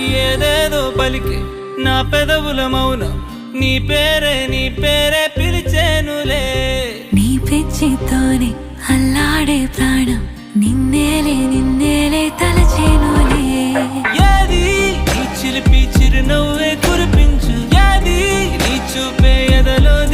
ఏదేదో పలికి. నా పెదవుల మౌనం నీ పేరే నీ పేరే పిలిచేనులే. నీ పిచ్చితోనే అల్లాడే ప్రాణం నిన్నేలే నిన్నేలే తలచేనులే. ఏది? ఈ కురిపించు. ఏది? నీ చూపే ఎదలో